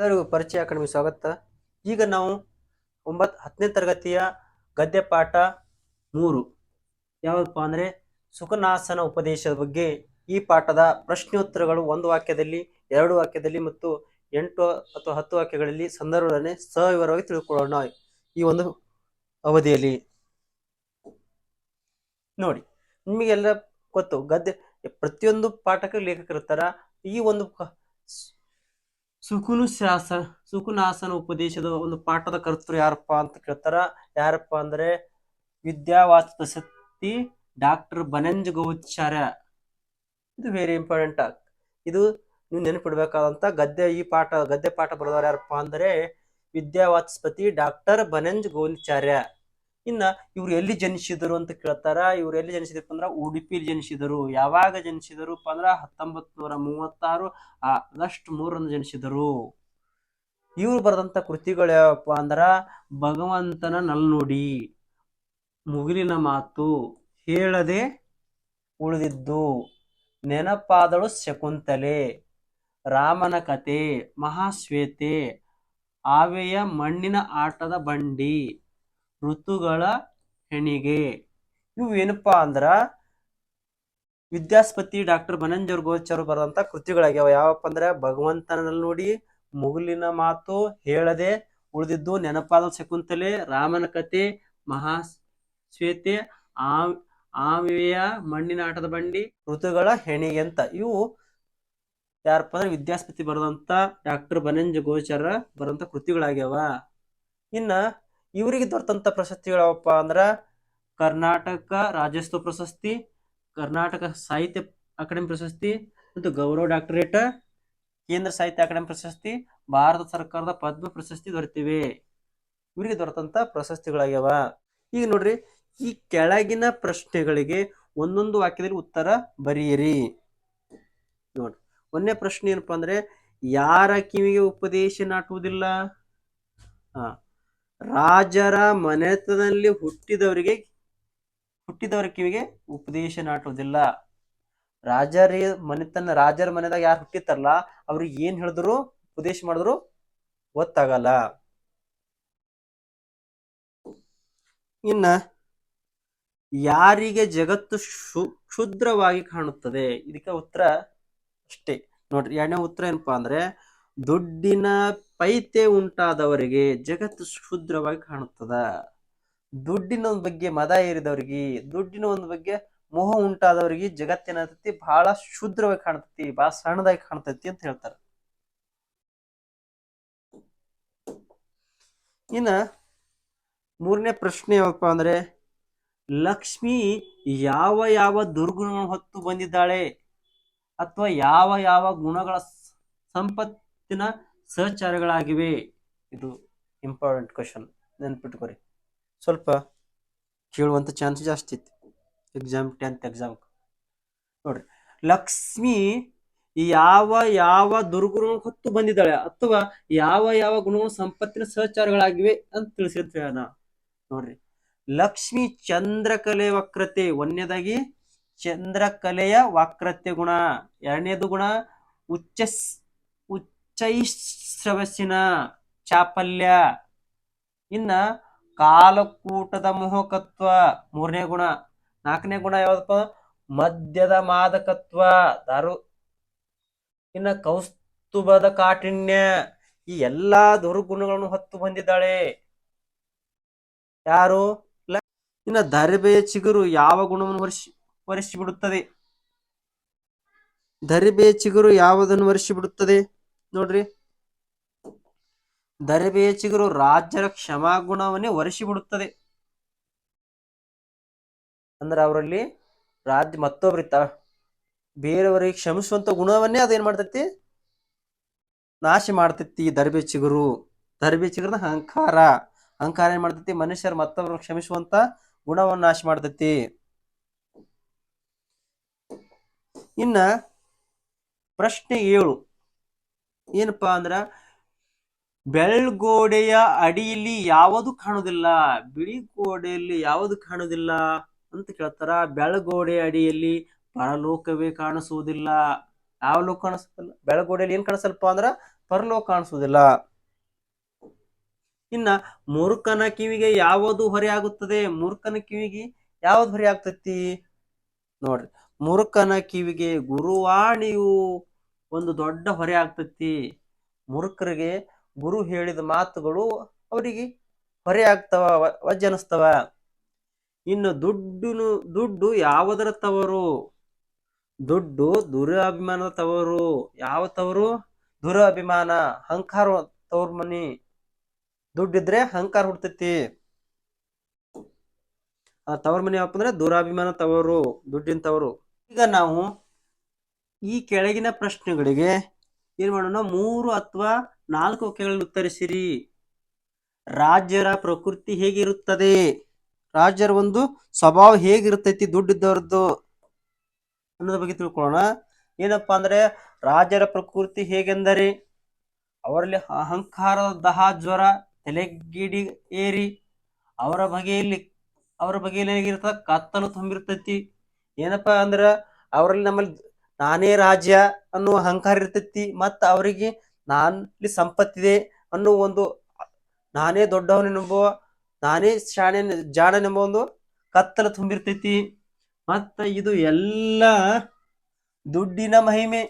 ಎಲ್ಲರಿಗೂ ಪರಿಚಯ ಅಕಾಡೆಮಿ ಸ್ವಾಗತ. ಈಗ ನಾವು ಒಂಬತ್ತು ಹತ್ತನೇ ತರಗತಿಯ ಗದ್ಯ ಪಾಠ ಮೂರು. ಯಾವುದಪ್ಪ ಅಂದರೆ ಸುಖನಾಸನ ಉಪದೇಶದ ಬಗ್ಗೆ. ಈ ಪಾಠದ ಪ್ರಶ್ನೋತ್ತರಗಳು ಒಂದು ವಾಕ್ಯದಲ್ಲಿ, ಎರಡು ವಾಕ್ಯದಲ್ಲಿ ಮತ್ತು ಎಂಟು ಅಥವಾ ಹತ್ತು ವಾಕ್ಯಗಳಲ್ಲಿ ಸಂದರ್ಭವನ್ನೇ ಸವಿವರವಾಗಿ ತಿಳ್ಕೊಳ್ಳೋಣ ಈ ಒಂದು ಅವಧಿಯಲ್ಲಿ. ನೋಡಿ, ನಿಮಗೆಲ್ಲ ಗೊತ್ತು, ಗದ್ಯ ಪ್ರತಿಯೊಂದು ಪಾಠಕ್ಕೆ ಲೇಖಕರಿರ್ತಾರ ಈ ಒಂದು ಸುಕುನು ಶಾಸ ಸುಕುನಾಸನ ಉಪದೇಶದ ಒಂದು ಪಾಠದ ಕರ್ತೃ ಯಾರಪ್ಪ ಅಂತ ಕೇಳ್ತಾರ. ಯಾರಪ್ಪ ಅಂದ್ರೆ ವಿದ್ಯಾವಾಚ ಶಕ್ತಿ ಡಾಕ್ಟರ್ ಬನಂಜ ಗೋಚಾರ್ಯ ಇದು ವೆರಿ ಇಂಪಾರ್ಟೆಂಟ್ ಇದು ನೀವು ನೆನಪಿಡ್ಬೇಕಾದಂತ ಗದ್ಯ, ಈ ಪಾಠ ಗದ್ಯ ಪಾಠ ಬರೆದವರು ಯಾರಪ್ಪ ಅಂದ್ರೆ ವಿದ್ಯಾವಾಚಸ್ಪತಿ ಡಾಕ್ಟರ್ ಬನಂಜ್ ಗೋಚಾರ್ಯ ಇನ್ನ ಇವ್ರು ಎಲ್ಲಿ ಜನಿಸಿದರು ಅಂತ ಕೇಳ್ತಾರ. ಇವ್ರು ಎಲ್ಲಿ ಜನಿಸಿದ್ರು ಅಂದ್ರ ಉಡುಪಿಲಿ ಜನಿಸಿದರು. ಯಾವಾಗ ಜನಿಸಿದರುಪ್ಪ ಅಂದ್ರ ಹತ್ತೊಂಬತ್ ನೂರ ಮೂವತ್ತಾರು ಆಗಸ್ಟ್ ಮೂರನ್ನು ಜನಿಸಿದರು. ಇವ್ರು ಬರೆದಂತ ಕೃತಿಗಳು ಯಾವಪ್ಪ ಅಂದ್ರ ಭಗವಂತನ ನಲ್ನುಡಿ, ಮುಗಿಲಿನ ಮಾತು, ಹೇಳದೆ ಉಳಿದಿದ್ದು, ನೆನಪಾದಳು ಶಕುಂತಲೆ, ರಾಮನ ಕತೆ, ಮಹಾಶ್ವೇತೆ ಆವೆಯ ಮಣ್ಣಿನ ಆಟದ ಬಂಡಿ ಋತುಗಳ ಹೆಣಿಗೆ. ಇವು ಏನಪ್ಪಾ ಅಂದ್ರ ವಿದ್ಯಾಸ್ಪತಿ ಡಾಕ್ಟರ್ ಬನಂಜರ್ ಗೋಚರ್ ಬರೆದಂತ ಕೃತಿಗಳಾಗ್ಯಾವ. ಯಾವಪ್ಪ ಅಂದ್ರೆ ಭಗವಂತನಲ್ಲಿ ನೋಡಿ ಮುಗುಲಿನ ಮಾತು ಹೇಳದೆ ಉಳಿದಿದ್ದು ನೆನಪಾದ ಶಕುಂತಲೆ, ರಾಮನ ಕತೆ ಮಹಾ ಶ್ವೇತೆ ಆ ಮಣ್ಣಿನ ಆಟದ ಬಂಡಿ, ಋತುಗಳ ಹೆಣಿಗೆ ಅಂತ. ಇವು ಯಾರಪ್ಪ ಅಂದ್ರೆ ವಿದ್ಯಾಸ್ಪತಿ ಬರೆದಂತ ಡಾಕ್ಟರ್ ಬನಂಜ ಗೋಚರ ಬರೆದಂತ ಕೃತಿಗಳಾಗ್ಯಾವ. ಇನ್ನ ಇವರಿಗೆ ದೊರೆತಂಥ ಪ್ರಶಸ್ತಿಗಳು ಯಾವಪ್ಪ ಅಂದ್ರ ಕರ್ನಾಟಕ ರಾಜ್ಯೋತ್ಸವ ಪ್ರಶಸ್ತಿ, ಕರ್ನಾಟಕ ಸಾಹಿತ್ಯ ಅಕಾಡೆಮಿ ಪ್ರಶಸ್ತಿ ಮತ್ತು ಗೌರವ ಡಾಕ್ಟರೇಟ್, ಕೇಂದ್ರ ಸಾಹಿತ್ಯ ಅಕಾಡೆಮಿ ಪ್ರಶಸ್ತಿ, ಭಾರತ ಸರ್ಕಾರದ ಪದ್ಮ ಪ್ರಶಸ್ತಿ ದೊರೆತಿವೆ. ಇವರಿಗೆ ದೊರೆತಂಥ ಪ್ರಶಸ್ತಿಗಳಾಗ್ಯಾವ. ಈಗ ನೋಡ್ರಿ, ಈ ಕೆಳಗಿನ ಪ್ರಶ್ನೆಗಳಿಗೆ ಒಂದೊಂದು ವಾಕ್ಯದಲ್ಲಿ ಉತ್ತರ ಬರೆಯಿರಿ. ನೋಡ್ರಿ ಒಂದನೇ ಪ್ರಶ್ನೆ ಏನಪ್ಪಾ ಅಂದ್ರೆ, ಯಾರ ಕಿವಿಗೆ ಉಪದೇಶ ನಾಟುವುದಿಲ್ಲ? ಹಾ ರಾಜರ ಮನೆತನದಲ್ಲಿ ಹುಟ್ಟಿದವರಿಗೆ, ಹುಟ್ಟಿದವರ ಕಿವಿಗೆ ಉಪದೇಶ ನಾಟುವುದಿಲ್ಲ. ರಾಜರ ಮನೆತನ, ರಾಜರ ಮನೆದಾಗ ಯಾರು ಹುಟ್ಟಿರ್ತಾರಲ್ಲ ಅವ್ರಿಗೆ ಏನ್ ಹೇಳಿದ್ರು, ಉಪದೇಶ ಮಾಡಿದ್ರು, ಗೊತ್ತಾಗಲ್ಲ. ಇನ್ನ ಯಾರಿಗೆ ಜಗತ್ತು ಕ್ಷುದ್ರವಾಗಿ ಕಾಣುತ್ತದೆ? ಇದಕ್ಕೆ ಉತ್ತರ ಅಷ್ಟೇ. ನೋಡ್ರಿ, ಎರಡನೇ ಉತ್ತರ ಏನಪ್ಪಾ ಅಂದ್ರೆ ದುಡ್ಡಿನ ಪೈತೆ ಉಂಟಾದವರಿಗೆ ಜಗತ್ತು ಶುದ್ರವಾಗಿ ಕಾಣುತ್ತದ. ದುಡ್ಡಿನ ಒಂದು ಬಗ್ಗೆ ಮದ ಏರಿದವರಿಗೆ, ದುಡ್ಡಿನ ಒಂದು ಬಗ್ಗೆ ಮೋಹ ಉಂಟಾದವರಿಗೆ ಜಗತ್ತಿನ ಬಹಳ ಶುದ್ರವಾಗಿ ಕಾಣ್ತತಿ ಬಹಳ ಸಣ್ಣದಾಗಿ ಕಾಣ್ತತಿ ಅಂತ ಹೇಳ್ತಾರೆ. ಇನ್ನ ಮೂರನೇ ಪ್ರಶ್ನೆ ಯಾವಪ್ಪ ಅಂದ್ರೆ, ಲಕ್ಷ್ಮಿ ಯಾವ ಯಾವ ದುರ್ಗುಣ ಹೊತ್ತು ಬಂದಿದ್ದಾಳೆ? ಅಥವಾ ಯಾವ ಯಾವ ಗುಣಗಳ ಸ- ಸಂಪತ್ತಿನ ಸಹಚಾರಗಳಾಗಿವೆ. ಇದು ಇಂಪಾರ್ಟೆಂಟ್ ಕ್ವಶನ್ ನೆನ್ಪಿಟ್ಕೊರಿ. ಸ್ವಲ್ಪ ಕೇಳುವಂತ ಚಾನ್ಸ್ ಜಾಸ್ತಿ ಇತ್ತು. ಎಕ್ಸಾಮ್ ಟೆಂತ್ ಎಕ್ಸಾಮ್ ನೋಡ್ರಿ. ಲಕ್ಷ್ಮಿ ಯಾವ ಯಾವ ದುರ್ಗುಣ ಹೊತ್ತು ಬಂದಿದ್ದಾಳೆ ಅಥವಾ ಯಾವ ಯಾವ ಗುಣಗಳು ಸಂಪತ್ತಿನ ಸಹಚಾರಗಳಾಗಿವೆ ಅಂತ ತಿಳಿಸಿರ್ತೇವೆ ನಾ ನೋಡ್ರಿ. ಲಕ್ಷ್ಮಿ ಚಂದ್ರಕಲೆ ವಕ್ರತೆ. ಒಂದನೇದಾಗಿ ಚಂದ್ರಕಲೆಯ ವಕ್ರತೆ ಗುಣ. ಎರಡನೇದು ಗುಣ ಉಚ್ಚ ಉಚ್ಚೈಶ್ರವಸ್ಸಿನ ಚಾಪಲ್ಯ. ಇನ್ನ ಕಾಲಕೂಟದ ಮೋಹಕತ್ವ ಮೂರನೇ ಗುಣ. ನಾಲ್ಕನೇ ಗುಣ ಯಾವ್ದಪ್ಪ? ಮದ್ಯದ ಮಾದಕತ್ವ. ದಾರು. ಇನ್ನ ಕೌಸ್ತುಭದ ಕಾಠಿಣ್ಯ. ಈ ಎಲ್ಲಾ ದುರ್ಗುಣಗಳನ್ನು ಹೊತ್ತು ಬಂದಿದ್ದಾಳೆ. ಯಾರು? ಇನ್ನ ದರಿಬೆಯ ಚಿಗುರು ಯಾವ ಗುಣವನ್ನು ವರ್ಷಿ ವರಿಸಿ ಬಿಡುತ್ತದೆ ದರಿಬೆಯ ಚಿಗುರು ಯಾವುದನ್ನು ವರಿಸಿ ಬಿಡುತ್ತದೆ ನೋಡ್ರಿ. ದರಬೇಚಿಗರು ರಾಜರ ಕ್ಷಮಾಗುಣವನ್ನೇ ಒರೆಸಿ ಬಿಡುತ್ತದೆ. ಅಂದ್ರೆ ಅವರಲ್ಲಿ ರಾಜ್ಯ ತ ಬೇರೆಯವರಿಗೆ ಕ್ಷಮಿಸುವಂತ ಗುಣವನ್ನೇ ಅದೇನ್ ಮಾಡ್ತೈತಿ? ನಾಶ ಮಾಡ್ತೈತಿ ದರಬೇಚಿಗರು. ದರಬೇಚಿಗರ ಅಹಂಕಾರ. ಅಹಂಕಾರ ಏನ್ ಮಾಡ್ತೈತಿ? ಮನುಷ್ಯರು ಮತ್ತೊಬ್ರು ಕ್ಷಮಿಸುವಂತ ಗುಣವನ್ನು ನಾಶ ಮಾಡ್ತೈತಿ. ಇನ್ನ ಪ್ರಶ್ನೆ ಏಳು. ಏನಪ್ಪಾ ಅಂದ್ರ ಬೆಳ್ಗೋಡೆಯ ಅಡಿಯಲ್ಲಿ ಯಾವುದು ಕಾಣುವುದಿಲ್ಲ ಬಿಳಿ ಗೋಡೆಯಲ್ಲಿ ಯಾವುದು ಕಾಣುವುದಿಲ್ಲ ಅಂತ ಕೇಳ್ತಾರ. ಬೆಳಗೋಡೆ ಅಡಿಯಲ್ಲಿ ಪರಲೋಕವೇ ಕಾಣಿಸುವುದಿಲ್ಲ. ಯಾವ ಲೋಕ ಕಾಣಿಸುದಿಲ್ಲ ಬೆಳಗೋಡೆಯಲ್ಲಿ ಏನ್ ಕಾಣಿಸಲ್ಪ ಅಂದ್ರ ಪರಲೋಕ ಕಾಣಿಸುವುದಿಲ್ಲ. ಇನ್ನ ಮೂರ್ಖನ ಕಿವಿಗೆ ಯಾವುದು ಹೊರೆ ಆಗುತ್ತದೆ? ಮೂರ್ಖನ ಕಿವಿಗೆ ಯಾವ್ದು ಹೊರೆ ಆಗ್ತತಿ? ನೋಡ್ರಿ, ಮೂರ್ಖನ ಕಿವಿಗೆ ಗುರುವಾಣಿಯು ಒಂದು ದೊಡ್ಡ ಹೊರೆ ಆಗ್ತತಿ. ಮೂರ್ಖರಿಗೆ ಗುರು ಹೇಳಿದ ಮಾತುಗಳು ಅವರಿಗೆ ಹೊರೆ ಆಗ್ತವ ವಜ್ಜನಿಸ್ತವ ಇನ್ನು ದುಡ್ಡು ದುಡ್ಡು ಯಾವುದರ ತವರು ದುಡ್ಡು ದುರಾಭಿಮಾನದ ತವರು ಯಾವ ತವರು ದುರಾಭಿಮಾನ, ಅಹಂಕಾರ ತವ್ರ ಮನಿ. ದುಡ್ಡಿದ್ರೆ ಅಹಂಕಾರ ಹುಡ್ತೈತಿ. ಆ ತವ್ರ ಮನಿ ಯಾವಪ್ಪ ಅಂದ್ರೆ ದುರಾಭಿಮಾನ ತವರು ದುಡ್ಡಿನ ತವರು ಈಗ ನಾವು ಈ ಕೆಳಗಿನ ಪ್ರಶ್ನೆಗಳಿಗೆ ಏನ್ ಮಾಡೋಣ ಮೂರು ಅಥವಾ ನಾಲ್ಕು ವಾಕ್ಯಗಳಲ್ಲಿ ಉತ್ತರಿಸಿರಿ. ರಾಜ್ಯರ ಪ್ರಕೃತಿ ಹೇಗಿರುತ್ತದೆ? ರಾಜ್ಯರ ಒಂದು ಸ್ವಭಾವ ಹೇಗಿರ್ತೈತಿ? ದುಡ್ಡಿದ್ದವ್ರದ್ದು ಅನ್ನೋದ್ರ ಬಗ್ಗೆ ತಿಳ್ಕೊಳ್ಳೋಣ. ಏನಪ್ಪಾ ಅಂದ್ರೆ ರಾಜರ ಪ್ರಕೃತಿ ಹೇಗೆಂದರೆ ಅವರಲ್ಲಿ ಅಹಂಕಾರದ ದಹ, ಜ್ವರ, ತಲೆಗಿಡಿ ಏರಿ ಅವರ ಬಗೆಯಲ್ಲಿ ಅವರ ಬಗೆಯಲ್ಲಿ ಏನಾಗಿರ್ತದ ಕತ್ತಲು ತುಂಬಿರ್ತೈತಿ. ಏನಪ್ಪಾ ಅಂದ್ರ ಅವರಲ್ಲಿ ನಮ್ಮಲ್ಲಿ ನಾನೇ ರಾಜ್ಯ ಅನ್ನುವ ಅಹಂಕಾರ ಇರ್ತೈತಿ, ಮತ್ತ ಅವರಿಗೆ ನಾನಲ್ಲಿ ಸಂಪತ್ತಿದೆ ಅನ್ನೋ ಒಂದು ನಾನೇ ದೊಡ್ಡವನೆಂಬುವ ನಾನೇ ಶಾಣೆ ಜಾಣನೆಂಬ ಒಂದು ಕತ್ತಲ ತುಂಬಿರ್ತೈತಿ. ಮತ್ತ ಇದು ಎಲ್ಲ ದುಡ್ಡಿನ ಮಹಿಮೆ.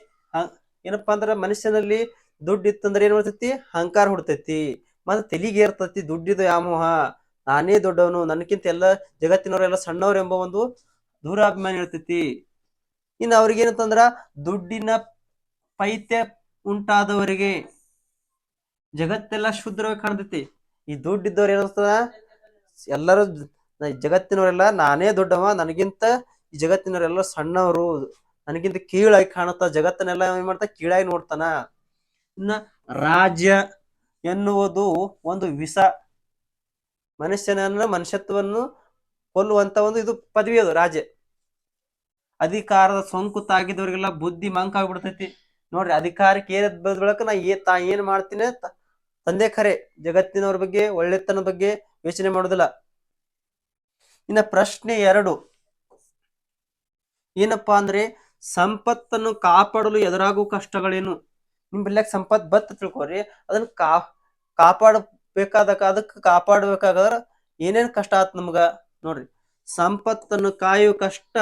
ಏನಪ್ಪಾ ಅಂದ್ರ ಮನುಷ್ಯನಲ್ಲಿ ದುಡ್ಡು ಇತ್ತಂದ್ರೆ ಏನ್ ಮಾಡ್ತೈತಿ? ಅಹಂಕಾರ ಹುಡ್ತೈತಿ. ಮತ್ತ ತೆಲಿಗೆ ಇರ್ತೈತಿ ದುಡ್ಡಿದು ವ್ಯಾಮೋಹ. ನಾನೇ ದೊಡ್ಡವನು ನನಗಿಂತ ಎಲ್ಲ ಜಗತ್ತಿನವರೆಲ್ಲ ಸಣ್ಣವ್ರು ಎಂಬ ಒಂದು ದೂರಾಭಿಮಾನ ಇರ್ತೈತಿ. ಇನ್ನು ಅವ್ರಿಗೆ ಏನಂತಂದ್ರ ದುಡ್ಡಿನ ಪೈತ್ಯ ಉಂಟಾದವರಿಗೆ ಜಗತ್ತೆಲ್ಲ ಶುದ್ಧವಾಗಿ ಕಾಣ್ತೈತಿ. ಈ ದುಡ್ಡಿದ್ದವ್ರು ಏನಿಸ್ತದ ಎಲ್ಲರೂ ಜಗತ್ತಿನವರೆಲ್ಲ ನಾನೇ ದೊಡ್ಡವ, ನನಗಿಂತ ಈ ಜಗತ್ತಿನವರೆಲ್ಲ ಸಣ್ಣವರು, ನನಗಿಂತ ಕೀಳಾಗಿ ಕಾಣುತ್ತ, ಜಗತ್ತನ್ನೆಲ್ಲ ಏನ್ ಮಾಡ್ತಾ ಕೀಳಾಗಿ ನೋಡ್ತಾನ. ಇನ್ನ ರಾಜ್ಯ ಎನ್ನುವುದು ಒಂದು ವಿಷ. ಮನುಷ್ಯನನ್ನ ಮನುಷ್ಯತ್ವವನ್ನು ಕೊಲ್ಲುವಂತ ಒಂದು ಇದು ಪದವಿ ಅದು ರಾಜ್ಯ. ಅಧಿಕಾರದ ಸೋಂಕು ತಾಗಿದವ್ರಿಗೆಲ್ಲ ಬುದ್ಧಿ ಮಂಕ ಆಗ್ಬಿಡ್ತೈತಿ. ನೋಡ್ರಿ ಅಧಿಕಾರಕ್ಕೆ ಏನ್ ಬೆಳಕ ನಾ ಏ ತಾ ಏನ್ ಮಾಡ್ತೀನಿ ತಂದೆ ಖರೆ ಜಗತ್ತಿನವ್ರ ಬಗ್ಗೆ ಒಳ್ಳೆತನ ಬಗ್ಗೆ ಯೋಚನೆ ಮಾಡೋದಿಲ್ಲ. ಇನ್ನ ಪ್ರಶ್ನೆ ಎರಡು. ಏನಪ್ಪಾ ಅಂದ್ರೆ ಸಂಪತ್ತನ್ನು ಕಾಪಾಡಲು ಎದುರಾಗುವ ಕಷ್ಟಗಳೇನು? ನಿಮ್ ಬಲ್ಯಾಕ ಸಂಪತ್ ಬತ್ತ ತಿಳ್ಕೊರಿ. ಅದನ್ನ ಕಾ ಕಾಪಾಡಬೇಕಾದ ಅದಕ್ಕೆ ಕಾಪಾಡಬೇಕಾದ್ರ ಏನೇನ್ ಕಷ್ಟ ಆತ್ ನಮ್ಗ? ನೋಡ್ರಿ. ಸಂಪತ್ತನ್ನು ಕಾಯುವ ಕಷ್ಟ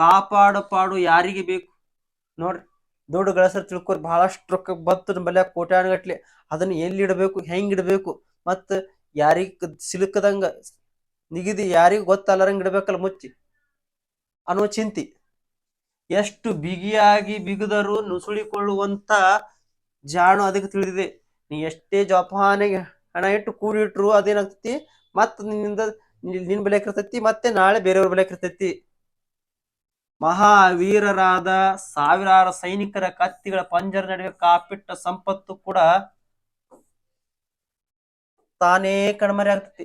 ಕಾಪಾಡ ಪಾಡು ಯಾರಿಗೆ ಬೇಕು? ನೋಡ್ರಿ, ದುಡ್ಡು ಗಳಿಸ್ರ ತಿಳ್ಕೊರಿ ಬಹಳಷ್ಟು ರೊಕ್ಕ ಬತ್ತು ನಮ್ಮ ಬಲ್ಯಾಕ ಕೋಟ್ಯಾನುಗಟ್ಲೆ ಅದನ್ನ ಎಲ್ಲಿ ಇಡಬೇಕು, ಹೆಂಗ್ ಇಡಬೇಕು? ಮತ್ತ ಯಾರಿಗ ಸಿಲುಕದಂಗ ನಿಗಿದಿ ಯಾರಿಗೂ ಗೊತ್ತಲ್ಲರಂಗ್ ಇಡಬೇಕಲ್ಲ ಮುಚ್ಚಿ? ಅನ್ನೋ ಚಿಂತಿ. ಎಷ್ಟು ಬಿಗಿಯಾಗಿ ಬಿಗಿದರು ನುಸುಳಿಕೊಳ್ಳುವಂತ ಜಾಣು ಅದಕ್ಕೆ ತಿಳಿದಿದೆ. ನೀ ಎಷ್ಟೇ ಜಪಾನಿಗೆ ಹಣ ಇಟ್ಟು ಕೂಡಿಟ್ರು ಅದೇನಾಗ್ತೈತಿ? ಮತ್ತ ನಿನ್ನಿಂದ ನಿನ್ ನಿನ್ ಬೆಲೆ ಇರ್ತೈತಿ, ಮತ್ತೆ ನಾಳೆ ಬೇರೆಯವ್ರ ಬೆಲೆ ಇರ್ತೈತಿ. ಮಹಾವೀರರಾದ ಸಾವಿರಾರು ಸೈನಿಕರ ಕತ್ತಿಗಳ ಪಂಜರ ನಡುವೆ ಕಾಪಿಟ್ಟ ಸಂಪತ್ತು ಕೂಡ ತಾನೇ ಕಣ್ಮರೆ ಆಗ್ತೈತಿ.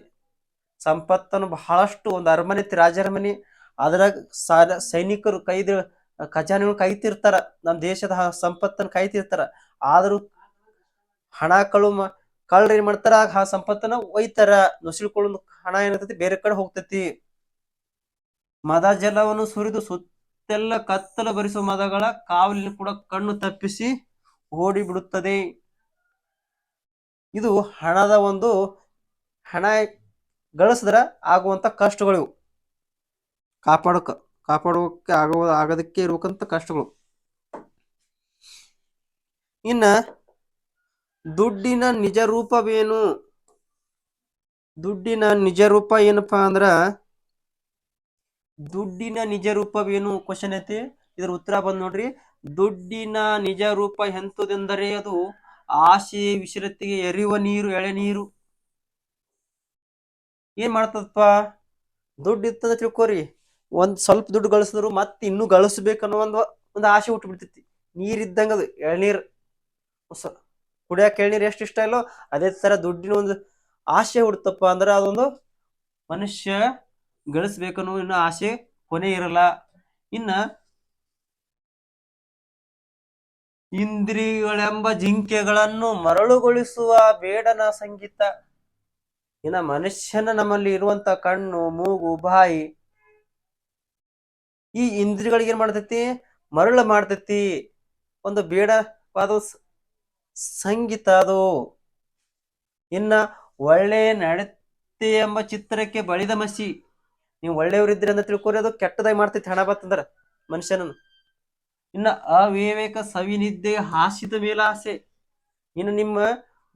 ಸಂಪತ್ತನ್ನು ಬಹಳಷ್ಟು ಒಂದು ಅರಮನೆ ಐತಿ ರಾಜರಮನೆ. ಅದ್ರಾಗ ಸಾಲ ಸೈನಿಕರು ಕೈದ ಖಜಾನೆಗಳು ಕಾಯ್ತಿರ್ತಾರ ನಮ್ಮ ದೇಶದ ಸಂಪತ್ತನ್ನು ಕಾಯ್ತಿರ್ತಾರ ಆದ್ರೂ ಹಣ ಕಳು ಕಳ್ರ ಏನ್ ಮಾಡ್ತಾರ? ಆ ಸಂಪತ್ತನ್ನ ಒಯ್ತಾರ. ನುಸುಳ್ಕೊಳ್ಳೋ ಹಣ ಏನಾಗ್ತೈತಿ ಬೇರೆ ಕಡೆ ಹೋಗ್ತೈತಿ. ಮದ ಜಲವನ್ನು ಸುರಿದು ಸುತ್ತೆಲ್ಲ ಕತ್ತಲು ಭರಿಸುವ ಮದಗಳ ಕಾವಲಿನ ಕೂಡ ಕಣ್ಣು ತಪ್ಪಿಸಿ ಓಡಿ ಬಿಡುತ್ತದೆ ಇದು ಹಣದ ಒಂದು ಹಣ ಗಳಿಸಿದ್ರೆ ಆಗುವಂತ ಕಷ್ಟಗಳು. ಇವು ಕಾಪಾಡಕ, ಕಾಪಾಡೋಕೆ ಆಗೋ, ಆಗೋದಕ್ಕೆ ಇರುವಂತ ಕಷ್ಟಗಳು. ಇನ್ನ ದುಡ್ಡಿನ ನಿಜ ರೂಪವೇನು? ದುಡ್ಡಿನ ನಿಜ ರೂಪ ಏನಪ್ಪಾ ಅಂದ್ರ ದುಡ್ಡಿನ ನಿಜ ರೂಪವೇನು? ಕ್ವಶನ್ ಐತಿ. ಇದ್ರ ಉತ್ತರ ಬಂದ್ ನೋಡ್ರಿ. ದುಡ್ಡಿನ ನಿಜ ರೂಪ ಎಂತದೆಂದರೆ ಅದು ಆಸೆ, ವಿಶ್ರತಿಗೆ ಎರಿಯುವ ನೀರು, ಎಳೆ ನೀರು. ಏನ್ ಮಾಡ್ತದಪ್ಪ? ದುಡ್ಡು ಇರ್ತದ ತಿಳ್ಕೊರಿ. ಒಂದ್ ಸ್ವಲ್ಪ ದುಡ್ಡು ಗಳಿಸಿದ್ರು ಮತ್ತೆ ಇನ್ನೂ ಗಳಿಸ್ಬೇಕನ್ನೋ ಒಂದು ಒಂದು ಆಸೆ ಹುಟ್ಟು ಬಿಡ್ತೈತಿ ನೀರ್ ಇದ್ದಂಗ ಅದು ಎಳ್ನೀರ್ ಸ- ಕುಡಿಯಾಕ ಎಳ್ನೀರ್ ಎಷ್ಟು ಇಷ್ಟ ಇಲ್ಲೋ ಅದೇ ತರ ದುಡ್ಡಿನ ಒಂದು ಆಸೆ ಹುಡ್ತಪ್ಪ. ಅಂದ್ರೆ ಅದೊಂದು ಮನುಷ್ಯ ಗಳಿಸ್ಬೇಕನ್ನೋ ಇನ್ನು ಆಸೆ ಕೊನೆ ಇರಲ್ಲ. ಇನ್ನ ಇಂದ್ರಿಯಗಳೆಂಬ ಜಿಂಕೆಗಳನ್ನು ಮರಳುಗೊಳಿಸುವ ಬೇಡನ ಸಂಗೀತ. ಇನ್ನ ಮನುಷ್ಯನ ನಮ್ಮಲ್ಲಿ ಇರುವಂತ ಕಣ್ಣು, ಮೂಗು, ಬಾಯಿ, ಈ ಇಂದ್ರಿಯಗಳಿಗೆ ಏನ್ ಮಾಡ್ತೈತಿ? ಮರಳು ಮಾಡ್ತೈತಿ. ಒಂದು ಬೇಡವಾದ ಸಂಗೀತ ಅದು. ಇನ್ನ ಒಳ್ಳೆ ನಡತೆ ಎಂಬ ಚಿತ್ರಕ್ಕೆ ಬಳಿದ ಮಸಿ. ನೀವು ಒಳ್ಳೆಯವರಿದ್ದೀರಿ ಅಂತ ತಿಳ್ಕೊರಿ, ಅದು ಕೆಟ್ಟದಾಗಿ ಮಾಡ್ತೈತಿ ಹಣ ಬತ್ತಂದ್ರ ಮನುಷ್ಯನನ್ನು. ಇನ್ನ ಅವಿವೇಕ ಸವಿನಿದ್ದೆ ಹಾಸಿದ ಮೇಲಾಸೆ. ಇನ್ನು ನಿಮ್ಮ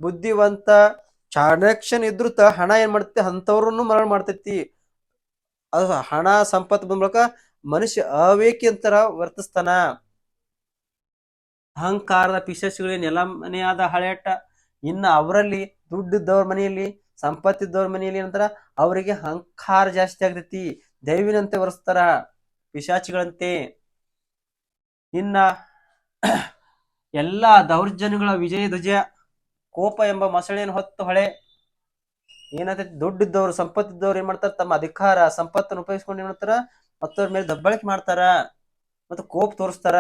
ಬುದ್ಧಿವಂತ ಚಾಣಕ್ಷನ್ ಇದ್ರು ತ ಹಣ ಏನ್ ಮಾಡ್ತೈತಿ ಅಂತವ್ರನ್ನು ಮರಣ ಮಾಡ್ತೈತಿ. ಅದು ಹಣ, ಸಂಪತ್ತು ಬಂದ ಮೂಲಕ ಮನುಷ್ಯ ಅವೇಕಿ ಅಂತರ ವರ್ತಿಸ್ತಾನ. ಅಹಂಕಾರದ ಪಿಶಾಚಿಗಳಿಗೆ ನೆಲ ಮನೆಯಾದ ಹಳೆಯಟ್ಟ. ಇನ್ನ ಅವರಲ್ಲಿ ದುಡ್ಡಿದ್ದವ್ರ ಮನೆಯಲ್ಲಿ ಸಂಪತ್ತಿದ್ದವ್ರ ಮನೆಯಲ್ಲಿ ಏನಂತಾರ, ಅವರಿಗೆ ಅಹಂಕಾರ ಜಾಸ್ತಿ ಆಗ್ತೈತಿ, ದೈವಿನಂತೆ ವರ್ಸ್ತಾರ ಪಿಶಾಚಿಗಳಂತೆ. ಇನ್ನ ಎಲ್ಲಾ ದೌರ್ಜನ್ಯಗಳ ವಿಜಯ ಧ್ವಜ, ಕೋಪ ಎಂಬ ಮೊಸಳೆಯನ್ನು ಹೊತ್ತು ಹೊಳೆ, ಏನಾಗ್ತೈತಿ, ದುಡ್ಡಿದ್ದವ್ರು, ಸಂಪತ್ತಿದ್ದವ್ರು ಏನ್ ಮಾಡ್ತಾರ, ತಮ್ಮ ಅಧಿಕಾರ, ಸಂಪತ್ತನ್ನು ಉಪಯೋಗಿಸ್ಕೊಂಡು ಏನ್ ಮಾಡ್ತಾರ, ಮತ್ತವ್ರ ಮೇಲೆ ದಬ್ಬಳಿಕೆ ಮಾಡ್ತಾರ, ಮತ್ತು ಕೋಪ ತೋರಿಸ್ತಾರ.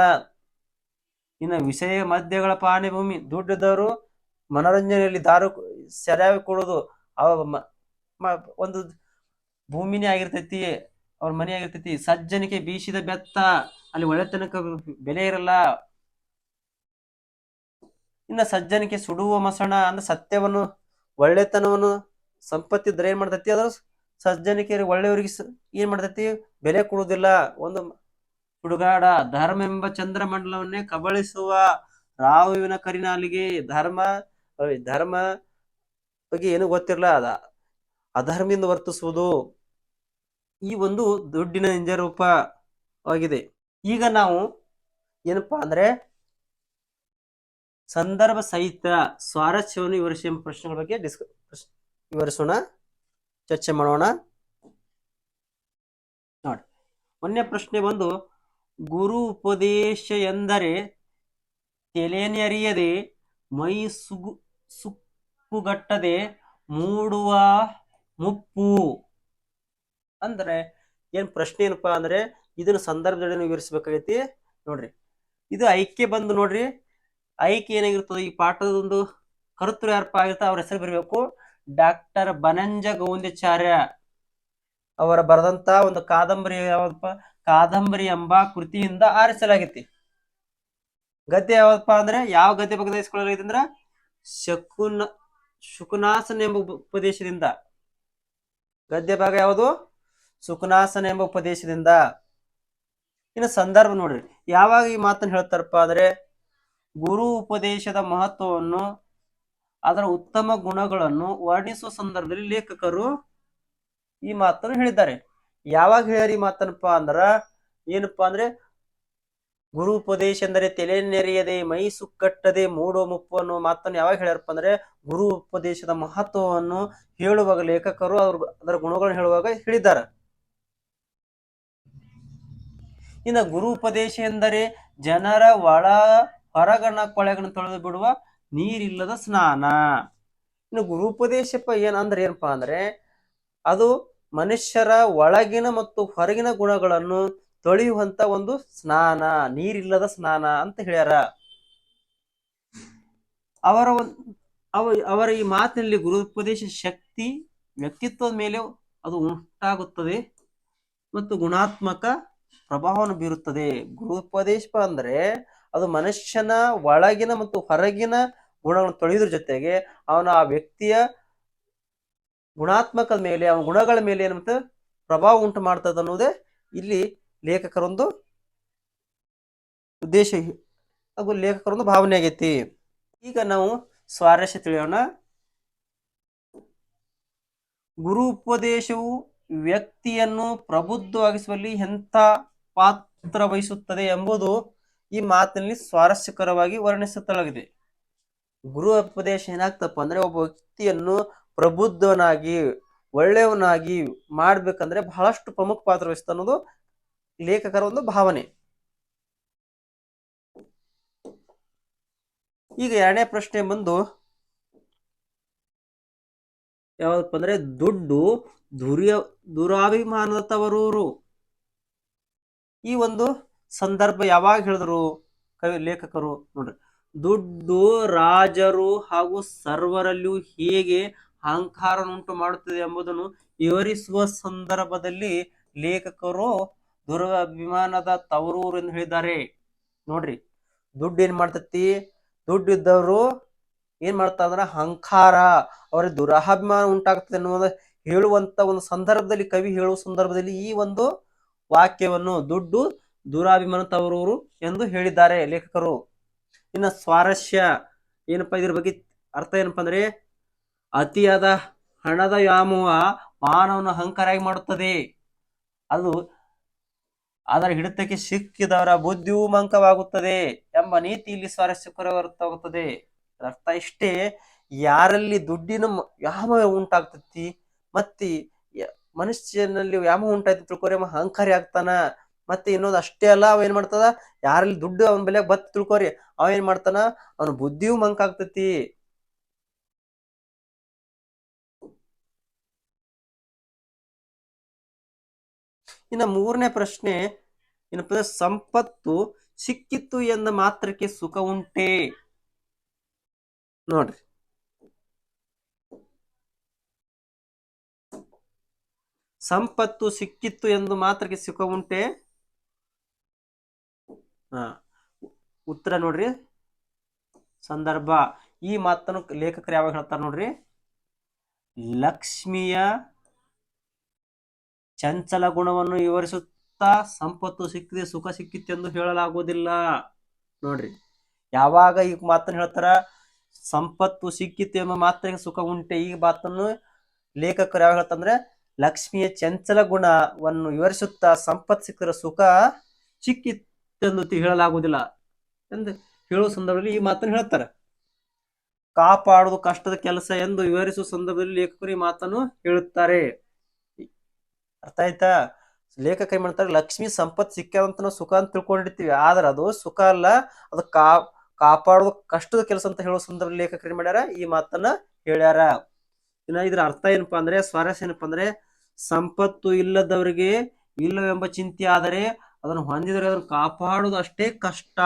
ಇನ್ನು ವಿಷಯ ಮಧ್ಯಗಳ ಪಾನಿ ಭೂಮಿ ದುಡ್ಡಿದ್ದವರು ಮನೋರಂಜನೆಯಲ್ಲಿ ದಾರು ಸರಿಯಾಗಿ ಕೊಡೋದು ಒಂದು ಭೂಮಿನೇ ಆಗಿರ್ತೈತಿ, ಅವ್ರ ಮನೆ ಆಗಿರ್ತೈತಿ. ಸಜ್ಜನಿಕೆ ಬೀಸಿದ ಬೆತ್ತ, ಅಲ್ಲಿ ಒಳ್ಳೆತನಕ ಬೆಲೆ ಇರಲ್ಲ. ಇನ್ನ ಸಜ್ಜನಿಕೆ ಸುಡುವ ಮಸಣ, ಅಂದ್ರೆ ಸತ್ಯವನ್ನು, ಒಳ್ಳೆತನವನ್ನು ಸಂಪತ್ತಿದ್ರೆ ಏನ್ ಮಾಡ್ತೈತಿ? ಅದ್ರ ಸಜ್ಜನಿಕೆ ಒಳ್ಳೆಯವರಿಗೆ ಏನ್ ಮಾಡ್ತೈತಿ? ಬೆಲೆ ಕೊಡುವುದಿಲ್ಲ. ಒಂದು ಹುಡುಗಾಡ ಧರ್ಮ ಎಂಬ ಚಂದ್ರಮಂಡಲವನ್ನೇ ಕಬಳಿಸುವ ರಾಹುವಿನ ಕರಿನಾಲಿಗೆ ಧರ್ಮ ಧರ್ಮ ಬಗ್ಗೆ ಏನು ಗೊತ್ತಿರಲ್ಲ ಅದ. ಅಧರ್ಮದಿಂದ ವರ್ತಿಸುವುದು ಈ ಒಂದು ದುಡ್ಡಿನ ನಿಜ ರೂಪವಾಗಿದೆ ಈಗ ನಾವು ಏನಪ್ಪಾ ಅಂದ್ರೆ ಸಂದರ್ಭ ಸಹಿತ ಸ್ವಾರಸ್ಯವನ್ನು ವಿವರಿಸಿ ಪ್ರಶ್ನೆಗಳ ಬಗ್ಗೆ ಡಿಸ್ಕ ವಿವರಿಸೋಣ. ಚರ್ಚೆ ಮಾಡೋಣ. ನೋಡಿ. ಮೊನ್ನೆ ಪ್ರಶ್ನೆ ಬಂದು, ಗುರು ಉಪದೇಶ ಎಂದರೆ ತೆಲೆನೆರಿಯದೆ ಮೈ ಸುಗು ಸುಕ್ಕುಗಟ್ಟದೆ ಮೂಡುವ ಮುಪ್ಪು. ಅಂದ್ರೆ ಏನ್ ಪ್ರಶ್ನೆ ಏನಪ್ಪಾ ಅಂದ್ರೆ ಇದನ್ನ ಸಂದರ್ಭದಲ್ಲಿ ವಿವರಿಸಬೇಕಾಗೈತಿ? ನೋಡ್ರಿ. ಇದು ಐಕ್ಯ ಬಂದು ನೋಡ್ರಿ. ಐಕ್ಯ ಏನಾಗಿರ್ತದೆ? ಈ ಪಾಠದ ಒಂದು ಕರ್ತೃ ಯಾರಪ್ಪ ಆಗಿರ್ತ ಅವ್ರ ಹೆಸರು ಬರಬೇಕು. ಡಾಕ್ಟರ್ ಬನಂಜ ಗೋವಿಂದಾಚಾರ್ಯ ಅವರ ಬರೆದಂತ ಒಂದು ಕಾದಂಬರಿ ಯಾವ್ದಪ್ಪ? ಕಾದಂಬರಿ ಎಂಬ ಕೃತಿಯಿಂದ ಆರಿಸಲಾಗೈತಿ. ಗದ್ಯ ಯಾವ್ದಪ್ಪ ಅಂದ್ರೆ ಯಾವ ಗದ್ಯ ಬಗ್ಗೆ ಅಂದ್ರ ಶಕುನ ಶುಕುನಾಸನ ಎಂಬ ಉಪ- ಉಪದೇಶದಿಂದ. ಗದ್ಯ ಭಾಗ ಯಾವುದು? ಸುಖನಾಸನ ಎಂಬ ಉಪದೇಶದಿಂದ. ಇನ್ನು ಸಂದರ್ಭ ನೋಡ್ರಿ. ಯಾವಾಗ ಈ ಮಾತನ್ನು ಹೇಳ್ತಾರಪ್ಪ ಅಂದ್ರೆ ಗುರು ಉಪದೇಶದ ಮಹತ್ವವನ್ನು, ಅದರ ಉತ್ತಮ ಗುಣಗಳನ್ನು ವರ್ಣಿಸುವ ಸಂದರ್ಭದಲ್ಲಿ ಲೇಖಕರು ಈ ಮಾತನ್ನು ಹೇಳಿದ್ದಾರೆ. ಯಾವಾಗ ಹೇಳಿ ಮಾತನಪ್ಪ ಅಂದ್ರ, ಏನಪ್ಪಾ ಅಂದ್ರೆ ಗುರು ಉಪದೇಶ ಎಂದರೆ ತಲೆ ನೆರೆಯದೆ ಮೈ ಸುಕ್ಕಟ್ಟದೆ, ಮೂಡೋ ಮುಪ್ಪು ಅನ್ನೋ ಮಾತನ್ನು ಯಾವಾಗ ಹೇಳ್ಯಾರಪ್ಪ ಅಂದ್ರೆ ಗುರು ಉಪದೇಶದ ಮಹತ್ವವನ್ನು ಹೇಳುವಾಗ ಲೇಖಕರು ಅವ್ರ ಅದರ ಗುಣಗಳನ್ನು ಹೇಳುವಾಗ ಹೇಳಿದ್ದಾರೆ. ಇನ್ನು ಗುರು ಉಪದೇಶ ಎಂದರೆ ಜನರ ಒಳ ಹೊರಗಣ ಕೊಳೆಗಳನ್ನು ತೊಳೆದು ಬಿಡುವ ನೀರಿಲ್ಲದ ಸ್ನಾನ. ಇನ್ನು ಗುರು ಉಪದೇಶಪ್ಪ ಏನಂದ್ರೆ ಏನಪ್ಪಾ ಅಂದ್ರೆ ಅದು ಮನುಷ್ಯರ ಒಳಗಿನ ಮತ್ತು ಹೊರಗಿನ ಗುಣಗಳನ್ನು ತೊಳೆಯುವಂತ ಒಂದು ಸ್ನಾನ, ನೀರಿಲ್ಲದ ಸ್ನಾನ ಅಂತ ಹೇಳ್ಯಾರ. ಅವರ ಅವ, ಅವರ ಈ ಮಾತಿನಲ್ಲಿ ಗುರುಪದೇಶ ಶಕ್ತಿ, ವ್ಯಕ್ತಿತ್ವದ ಮೇಲೆ ಅದು ಉಂಟಾಗುತ್ತದೆ ಮತ್ತು ಗುಣಾತ್ಮಕ ಪ್ರಭಾವವನ್ನು ಬೀರುತ್ತದೆ. ಗುರುಪದೇಶ ಅಂದ್ರೆ ಅದು ಮನುಷ್ಯನ ಒಳಗಿನ ಮತ್ತು ಹೊರಗಿನ ಗುಣಗಳನ್ನು ತೊಳೆಯೋದ್ರ ಜೊತೆಗೆ ಅವನ ಆ ವ್ಯಕ್ತಿಯ ಗುಣಾತ್ಮಕದ ಮೇಲೆ, ಅವನ ಗುಣಗಳ ಮೇಲೆ ಏನಂತ ಪ್ರಭಾವ ಉಂಟು ಮಾಡ್ತದೆ ಅನ್ನೋದೇ ಇಲ್ಲಿ ಲೇಖಕರೊಂದು ಉದ್ದೇಶ ಹಾಗೂ ಲೇಖಕರೊಂದು ಭಾವನೆ ಆಗೈತಿ. ಈಗ ನಾವು ಸ್ವಾರಸ್ಯ ತಿಳಿಯೋಣ. ಗುರು ಉಪದೇಶವು ವ್ಯಕ್ತಿಯನ್ನು ಪ್ರಬುದ್ಧವಾಗಿಸುವಲ್ಲಿ ಎಂಥ ಪಾತ್ರ ವಹಿಸುತ್ತದೆ ಎಂಬುದು ಈ ಮಾತಿನಲ್ಲಿ ಸ್ವಾರಸ್ಯಕರವಾಗಿ ವರ್ಣಿಸುತ್ತಲಾಗಿದೆ ಗುರು ಉಪದೇಶ ಏನಾಗ್ತಪ್ಪ ಅಂದ್ರೆ ಒಬ್ಬ ವ್ಯಕ್ತಿಯನ್ನು ಪ್ರಬುದ್ಧವನಾಗಿ, ಒಳ್ಳೆಯವನಾಗಿ ಮಾಡ್ಬೇಕಂದ್ರೆ ಬಹಳಷ್ಟು ಪ್ರಮುಖ ಪಾತ್ರ ವಹಿಸುತ್ತೆ ಅನ್ನೋದು ಲೇಖಕರ ಒಂದು ಭಾವನೆ. ಈಗ ಎರಡನೇ ಪ್ರಶ್ನೆ ಬಂದು, ಯಾವ್ದಪ್ಪ ಅಂದ್ರೆ ದುಡ್ಡು ದುರ್ಯ ದುರಾಭಿಮಾನದ ತವರೂರು ಈ ಒಂದು ಸಂದರ್ಭ ಯಾವಾಗ ಹೇಳಿದ್ರು ಕವಿ, ಲೇಖಕರು ನೋಡ್ರಿ. ದುಡ್ಡು ರಾಜರು ಹಾಗೂ ಸರ್ವರಲ್ಲೂ ಹೇಗೆ ಅಹಂಕಾರನುಂಟು ಮಾಡುತ್ತದೆ ಎಂಬುದನ್ನು ವಿವರಿಸುವ ಸಂದರ್ಭದಲ್ಲಿ ಲೇಖಕರು ದುರಭಿಮಾನದ ತವರೂರು ಎಂದು ಹೇಳಿದ್ದಾರೆ. ನೋಡ್ರಿ, ದುಡ್ಡು ಏನ್ ಮಾಡ್ತತಿ? ದುಡ್ಡು ಇದ್ದವರು ಏನ್ ಮಾಡ್ತಾ ಅಂದ್ರ ಅಹಂಕಾರ. ಅವ್ರಿಗೆ ದುರಾಭಿಮಾನ ಉಂಟಾಗ್ತದೆ ಅನ್ನುವುದು ಹೇಳುವಂತ ಒಂದು ಸಂದರ್ಭದಲ್ಲಿ, ಕವಿ ಹೇಳುವ ಸಂದರ್ಭದಲ್ಲಿ ಈ ಒಂದು ವಾಕ್ಯವನ್ನು ದುಡ್ಡು, ದುರಾಭಿಮಾನ ತವರೂರು ಎಂದು ಹೇಳಿದ್ದಾರೆ ಲೇಖಕರು. ಇನ್ನ ಸ್ವಾರಸ್ಯ ಏನಪ್ಪಾ? ಇದ್ರ ಬಗ್ಗೆ ಅರ್ಥ ಏನಪ್ಪಾ ಅಂದ್ರೆ, ಅತಿಯಾದ ಹಣದ ವ್ಯಾಮೋಹ ಮಾನವನ ಅಹಂಕಾರಾಗಿ ಮಾಡುತ್ತದೆ. ಅದು ಅದರ ಹಿಡಿತಕ್ಕೆ ಸಿಕ್ಕಿದವರ ಬುದ್ಧಿಯೂ ಮಂಕವಾಗುತ್ತದೆ ಎಂಬ ನೀತಿ ಇಲ್ಲಿ ಸ್ವಾರಸ್ಯಕರವಾಗುತ್ತದೆ. ಅರ್ಥ ಇಷ್ಟೇ, ಯಾರಲ್ಲಿ ದುಡ್ಡಿನ ಮ- ವ್ಯಾಮೋಹ ಉಂಟಾಗ್ತತಿ ಮತ್ತೆ ಮನುಷ್ಯನಲ್ಲಿ ವ್ಯಾಮ ಉಂಟಾಯ್ತು ತಿಳ್ಕೊರಿ ಅಹಂಕಾರಿ ಆಗ್ತಾನ ಮತ್ತೆ ಇನ್ನೊಂದು ಅಷ್ಟೇ ಅಲ್ಲ, ಅವ ಏನ್ ಮಾಡ್ತದ? ಯಾರಲ್ಲಿ ದುಡ್ಡು ಅವನ ಬೆಲೆ ಬತ್ ತಿಳ್ಕೊರಿ ಅವ ಏನ್ ಮಾಡ್ತಾನ? ಅವನ ಬುದ್ಧಿಯೂ ಮಂಕ ಇನ್ನ ಮೂರನೇ ಪ್ರಶ್ನೆ ಏನಪ್ಪ ಸಂಪತ್ತು ಸಿಕ್ಕಿತ್ತು ಎಂದ ಮಾತ್ರಕ್ಕೆ ಸುಖ ಉಂಟೆ? ನೋಡ್ರಿ. ಸಂಪತ್ತು ಸಿಕ್ಕಿತ್ತು ಎಂದು ಮಾತ್ರಕ್ಕೆ ಸುಖ ಉಂಟೆ? ಹಾ. ಉತ್ತರ ನೋಡ್ರಿ. ಸಂದರ್ಭ. ಈ ಮಾತನ್ನು ಲೇಖಕರು ಯಾವಾಗ ಹೇಳ್ತಾರೆ ನೋಡ್ರಿ? ಲಕ್ಷ್ಮಿಯ ಚಂಚಲ ಗುಣವನ್ನು ವಿವರಿಸುತ್ತಾ ಸಂಪತ್ತು ಸಿಕ್ಕಿದೆ, ಸುಖ ಸಿಕ್ಕಿತ್ತೆಂದು ಹೇಳಲಾಗುವುದಿಲ್ಲ. ನೋಡ್ರಿ, ಯಾವಾಗ ಈ ಮಾತನ್ನು ಹೇಳ್ತಾರ? ಸಂಪತ್ತು ಸಿಕ್ಕಿತ್ತು ಎಂಬ ಮಾತ್ರ ಸುಖ ಉಂಟೆ. ಈ ಮಾತನ್ನು ಲೇಖಕರು ಯಾವಾಗ ಹೇಳ್ತಂದ್ರೆ, ಲಕ್ಷ್ಮಿಯ ಚಂಚಲ ಗುಣವನ್ನು ವಿವರಿಸುತ್ತಾ ಸಂಪತ್ತು ಸಿಕ್ಕಿದ್ರೆ ಸುಖ ಸಿಕ್ಕಿತ್ತೆಂದು ಹೇಳಲಾಗುವುದಿಲ್ಲ. ಎಂದು ಹೇಳುವ ಸಂದರ್ಭದಲ್ಲಿ ಈ ಮಾತನ್ನು ಹೇಳ್ತಾರೆ. ಕಾಪಾಡುವುದು ಕಷ್ಟದ ಕೆಲಸ ಎಂದು ವಿವರಿಸುವ ಸಂದರ್ಭದಲ್ಲಿ ಲೇಖಕರು ಈ ಮಾತನ್ನು ಹೇಳುತ್ತಾರೆ. ಅರ್ಥ ಆಯ್ತಾ? ಲೇಖಕ ಏನ್ ಮಾಡ್ತಾರೆ, ಲಕ್ಷ್ಮಿ ಸಂಪತ್ ಸಿಕ್ಕದಂತ ನಾವು ಸುಖ ಅಂತ ತಿಳ್ಕೊಂಡಿರ್ತೀವಿ. ಆದ್ರೆ ಅದು ಸುಖ ಅಲ್ಲ, ಅದು ಕಾ, ಕಾಪಾಡೋದು ಕಷ್ಟದ ಕೆಲಸ ಅಂತ ಹೇಳೋ ಸಂದರ್ಭ ಲೇಖಕರು ಏನ್ ಮಾಡ್ಯಾರ, ಈ ಮಾತನ್ನ ಹೇಳ್ಯಾರ. ಇನ್ನ ಇದ್ರ ಅರ್ಥ ಏನಪ್ಪಾ ಅಂದ್ರೆ, ಸ್ವಾರಸ್ಯ ಏನಪ್ಪಾ ಅಂದ್ರೆ, ಸಂಪತ್ತು ಇಲ್ಲದವರಿಗೆ ಇಲ್ಲವೆಂಬ ಚಿಂತೆ ಆದರೆ ಅದನ್ನು ಹೊಂದಿದರೆ ಅದನ್ನು ಕಾಪಾಡುವುದು ಅಷ್ಟೇ ಕಷ್ಟ.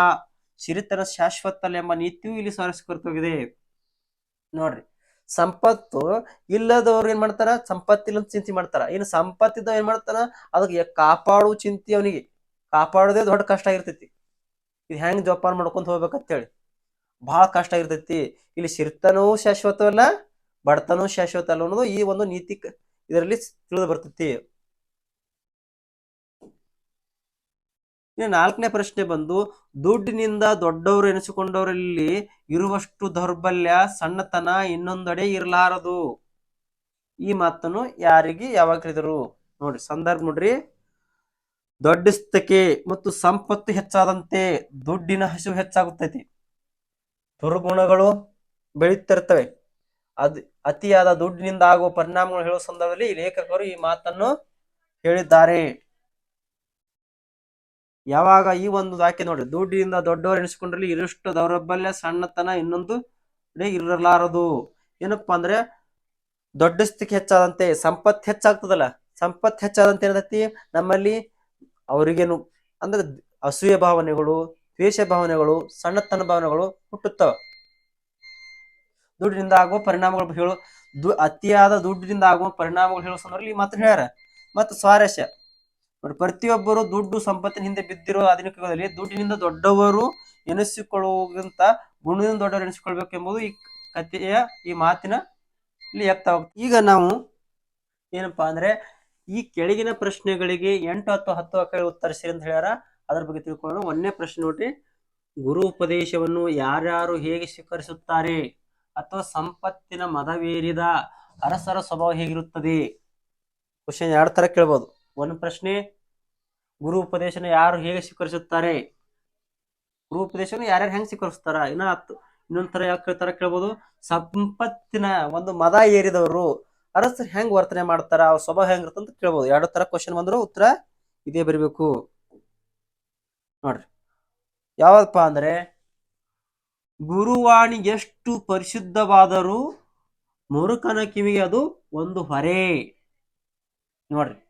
ಸಿರಿತನ ಶಾಶ್ವತ ಎಂಬ ನೀತಿಯು ಇಲ್ಲಿ ಸ್ವಾರಸ್ಯ ಸ್ವಾರಸ್ಯಕರ್ತವಾಗಿದೆ ನೋಡ್ರಿ. ಸಂಪತ್ತು ಇಲ್ಲದವ್ರು ಏನ್ ಮಾಡ್ತಾರ? ಸಂಪತ್ತಿಲ್ಲ ಅಂತ ಚಿಂತೆ ಮಾಡ್ತಾರ. ಇನ್ನು ಸಂಪತ್ತಿದ್ದ ಏನ್ ಮಾಡ್ತಾನ? ಅದಕ್ಕೆ ಕಾಪಾಡೋ ಚಿಂತೆ ಅವನಿಗೆ. ಕಾಪಾಡೋದೇ ದೊಡ್ಡ ಕಷ್ಟ ಆಗಿರ್ತೈತಿ ಇದು ಹೆಂಗ್ ಜೋಪಾನ ಮಾಡ್ಕೊಂತ ಹೋಗ್ಬೇಕಂತೇಳಿ. ಬಹಳ ಕಷ್ಟ ಇರ್ತೈತಿ. ಇಲ್ಲಿ ಸಿರ್ತನೋ ಶಾಶ್ವತವಲ್ಲ, ಬಡತನೂ ಶಾಶ್ವತ ಅಲ್ಲ ಅನ್ನೋದು ಈ ಒಂದು ನೀತಿ ಇದರಲ್ಲಿ ತಿಳಿದು ಬರ್ತೈತಿ. ಇನ್ನು ನಾಲ್ಕನೇ ಪ್ರಶ್ನೆ ಬಂದು, ದುಡ್ಡಿನಿಂದ ದೊಡ್ಡವರು ಎನಿಸಿಕೊಂಡವರಲ್ಲಿ ಇರುವಷ್ಟು ದೌರ್ಬಲ್ಯ, ಸಣ್ಣತನ ಇನ್ನೊಂದೆಡೆ ಇರಲಾರದು. ಈ ಮಾತನ್ನು ಯಾರಿಗೆ ಯಾವಾಗ ಹೇಳಿದರು ನೋಡ್ರಿ ಸಂದರ್ಭ ನೋಡ್ರಿ. ದೊಡ್ಡಸ್ತಕೆ ಮತ್ತು ಸಂಪತ್ತು ಹೆಚ್ಚಾದಂತೆ ದುಡ್ಡಿನ ಹಸಿವು ಹೆಚ್ಚಾಗುತ್ತೈತಿ. ದುರ್ಗುಣಗಳು ಬೆಳೀತಿರ್ತವೆ. ಅದ್ ಅತಿಯಾದ ದುಡ್ಡಿನಿಂದ ಆಗುವ ಪರಿಣಾಮಗಳು ಹೇಳುವ ಸಂದರ್ಭದಲ್ಲಿ ಲೇಖಕರು ಈ ಮಾತನ್ನು ಹೇಳಿದ್ದಾರೆ. ಯಾವಾಗ ಈ ಒಂದು ವಾಕ್ಯ ನೋಡ್ರಿ ದುಡ್ಡಿನಿಂದ ದೊಡ್ಡವರು ಎಣಿಸ್ಕೊಂಡ್ರಲ್ಲಿ ಇರಿಷ್ಟು ದೌರ್ಬಲ್ಯ, ಸಣ್ಣತನ ಇನ್ನೊಂದು ಇರಲಾರದು. ಏನಪ್ಪ ಅಂದ್ರೆ, ದೊಡ್ಡ ಸ್ಥಿತಿ ಹೆಚ್ಚಾದಂತೆ ಸಂಪತ್ತು ಹೆಚ್ಚಾಗ್ತದಲ್ಲ, ಸಂಪತ್ತು ಹೆಚ್ಚಾದಂತೆ ಏನೈತಿ, ನಮ್ಮಲ್ಲಿ ಅವರಿಗೇನು ಅಂದ್ರೆ ಅಸೂಯ ಭಾವನೆಗಳು, ದ್ವೇಷ ಭಾವನೆಗಳು, ಸಣ್ಣತನ ಭಾವನೆಗಳು ಹುಟ್ಟುತ್ತವ. ದುಡ್ಡಿನಿಂದ ಆಗುವ ಪರಿಣಾಮಗಳು ಹೇಳು, ದು ಅತಿಯಾದ ದುಡ್ಡಿನಿಂದ ಆಗುವ ಪರಿಣಾಮಗಳು ಹೇಳೋ ಸಂದರ್ಭದಲ್ಲಿ ಮಾತ್ರ ಹೇಳ್ಯಾರ. ಮತ್ತು ಸ್ವಾರಸ್ಯ. ನೋಡಿ ಪ್ರತಿಯೊಬ್ಬರು ದುಡ್ಡು ಸಂಪತ್ತಿನ ಹಿಂದೆ ಬಿದ್ದಿರೋ ಆಧುನಿಕ ಯುಗದಲ್ಲಿ ದುಡ್ಡಿನಿಂದ ದೊಡ್ಡವರು ಎನಿಸಿಕೊಳ್ಳುವುದಕ್ಕಿಂತ ಗುಣದಿಂದ ದೊಡ್ಡವರು ಎನಿಸಿಕೊಳ್ಬೇಕು ಎಂಬುದು ಈ ಕಥೆಯ ಈ ಮಾತಿನ ಇಲ್ಲಿ ವ್ಯಕ್ತವಾಗುತ್ತೆ ಈಗ ನಾವು ಏನಪ್ಪಾ ಅಂದ್ರೆ ಈ ಕೆಳಗಿನ ಪ್ರಶ್ನೆಗಳಿಗೆ ಎಂಟು, ಹತ್ತು ಹತ್ತು ಅಂಕಗಳು ಉತ್ತರಿಸಿ ಅಂತ ಹೇಳ್ಯಾರ. ಅದ್ರ ಬಗ್ಗೆ ತಿಳ್ಕೊಳ್ಳೋಣ. ಒಂದನೇ ಪ್ರಶ್ನೆ ನೋಡ್ರಿ. ಗುರು ಉಪದೇಶವನ್ನು ಯಾರ್ಯಾರು ಹೇಗೆ ಸ್ವೀಕರಿಸುತ್ತಾರೆ? ಅಥವಾ ಸಂಪತ್ತಿನ ಮದವೇರಿದ ಅರಸರ ಸ್ವಭಾವ ಹೇಗಿರುತ್ತದೆ? ಕ್ವಶನ್ ಎರಡು ತರ ಕೇಳ್ಬೋದು. ಒಂದು ಪ್ರಶ್ನೆ, ಗುರು ಉಪದೇಶನ ಯಾರು ಹೇಗೆ ಸ್ವೀಕರಿಸುತ್ತಾರೆ? ಗುರು ಉಪದೇಶನ ಯಾರ್ಯಾರು ಹೆಂಗ್ ಸ್ವೀಕರಿಸ್ತಾರ? ಇನ್ನ ಇನ್ನೊಂದ್ ತರ ಯಾವ ಕೇಳ್ತಾರ ಕೇಳ್ಬೋದು. ಸಂಪತ್ತಿನ ಒಂದು ಮದ ಏರಿದವರು ಅರಸರು ಹೆಂಗ್ ವರ್ತನೆ ಮಾಡ್ತಾರ? ಅವ್ರ ಸ್ವಭಾವ ಹೆಂಗಿರುತ್ತೆ ಕೇಳ್ಬೋದು. ಎರಡು ತರ ಕ್ವಶನ್ ಬಂದ್ರು ಉತ್ತರ ಇದೇ ಬರಿಬೇಕು. ನೋಡ್ರಿ. ಯಾವಪ್ಪ ಅಂದ್ರೆ, ಗುರುವಾಣಿ ಎಷ್ಟು ಪರಿಶುದ್ಧವಾದರೂ ಮುರುಕನ ಕಿವಿಗೆ ಅದು ಒಂದು ಹೊರೆ. ನೋಡ್ರಿ.